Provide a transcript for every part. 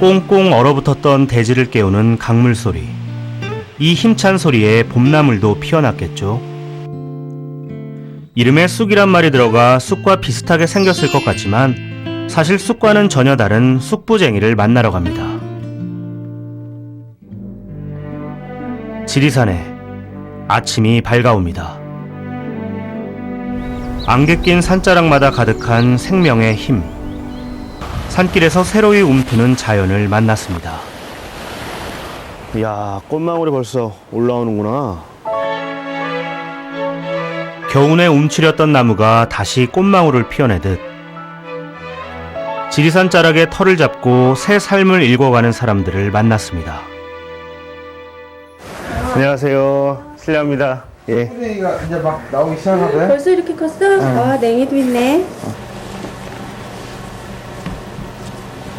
꽁꽁 얼어붙었던 대지를 깨우는 강물 소리. 이 힘찬 소리에 봄나물도 피어났겠죠. 이름에 쑥이란 말이 들어가 쑥과 비슷하게 생겼을 것 같지만 사실 쑥과는 전혀 다른 쑥부쟁이를 만나러 갑니다. 지리산에 아침이 밝아옵니다. 안개 낀 산자락마다 가득한 생명의 힘. 산길에서 새로이 움트는 자연을 만났습니다. 이야, 꽃망울이 벌써 올라오는구나. 겨우내 움츠렸던 나무가 다시 꽃망울을 피워내듯 지리산 자락에 털을 잡고 새 삶을 읽어가는 사람들을 만났습니다. 안녕하세요. 실례합니다. 예. 가 이제 막 나오기 시작하고요. 벌써 이렇게 컸어? 아, 냉이도 있네.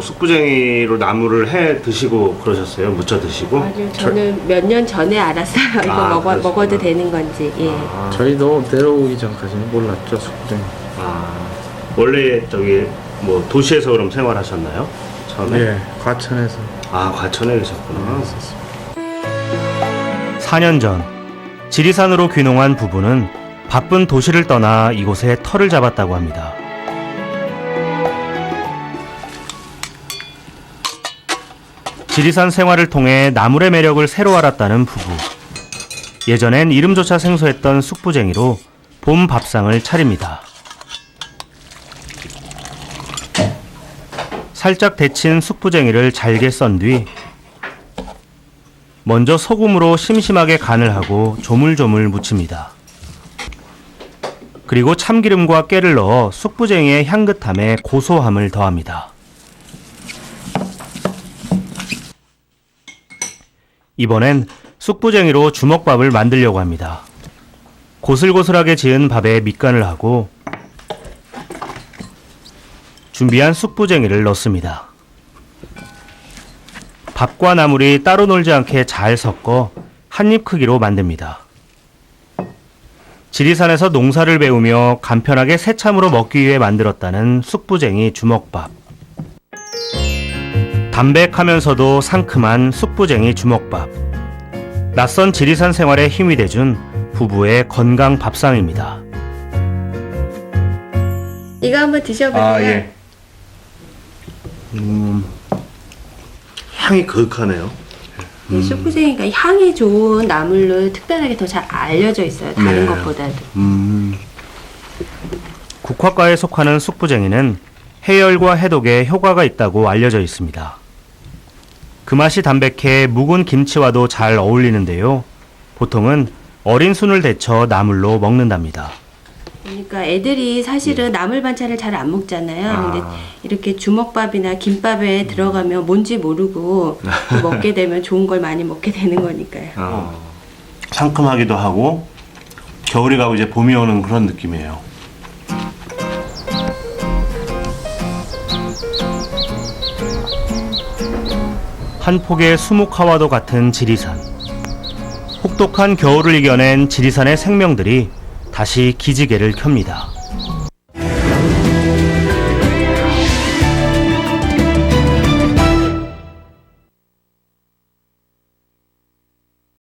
쑥부쟁이로 나무를 해 드시고 그러셨어요? 무쳐 드시고? 아주 저는 몇 년 전에 알았어요. 이거 아, 먹어, 그러시구나. 먹어도 되는 건지. 예. 저희도 내려오기 전까지는 몰랐죠 숙쟁이. 아, 원래 저기 뭐 도시에서 그럼 생활하셨나요? 처음에? 예, 과천에서 아, 과천에 계셨구나. 4년 전 지리산으로 귀농한 부부는 바쁜 도시를 떠나 이곳에 터를 잡았다고 합니다. 지리산 생활을 통해 나물의 매력을 새로 알았다는 부부. 예전엔 이름조차 생소했던 쑥부쟁이로 봄 밥상을 차립니다. 살짝 데친 쑥부쟁이를 잘게 썬 뒤 먼저 소금으로 심심하게 간을 하고 조물조물 무칩니다. 그리고 참기름과 깨를 넣어 쑥부쟁이의 향긋함에 고소함을 더합니다. 이번엔 쑥부쟁이로 주먹밥을 만들려고 합니다. 고슬고슬하게 지은 밥에 밑간을 하고 준비한 쑥부쟁이를 넣습니다. 밥과 나물이 따로 놀지 않게 잘 섞어 한 입 크기로 만듭니다. 지리산에서 농사를 배우며 간편하게 새참으로 먹기 위해 만들었다는 쑥부쟁이 주먹밥. 담백하면서도 상큼한 쑥부쟁이 주먹밥. 낯선 지리산 생활에 힘이 돼준 부부의 건강 밥상입니다. 이거 한번 드셔보세요. 아, 예. 음, 향이 그윽하네요. 이 쑥부쟁이가 향이 좋은 나물로 특별하게 더 잘 알려져 있어요. 다른 네. 것보다도. 음, 국화과에 속하는 쑥부쟁이는 해열과 해독에 효과가 있다고 알려져 있습니다. 그 맛이 담백해 묵은 김치와도 잘 어울리는데요. 보통은 어린 순을 데쳐 나물로 먹는답니다. 그러니까 애들이 사실은 나물 반찬을 잘 안 먹잖아요. 아. 근데 이렇게 주먹밥이나 김밥에 들어가면 뭔지 모르고 또 먹게 되면 좋은 걸 많이 먹게 되는 거니까요. 어, 상큼하기도 하고 겨울이 가고 이제 봄이 오는 그런 느낌이에요. 한 폭의 수묵화와도 같은 지리산. 혹독한 겨울을 이겨낸 지리산의 생명들이 다시 기지개를 켭니다.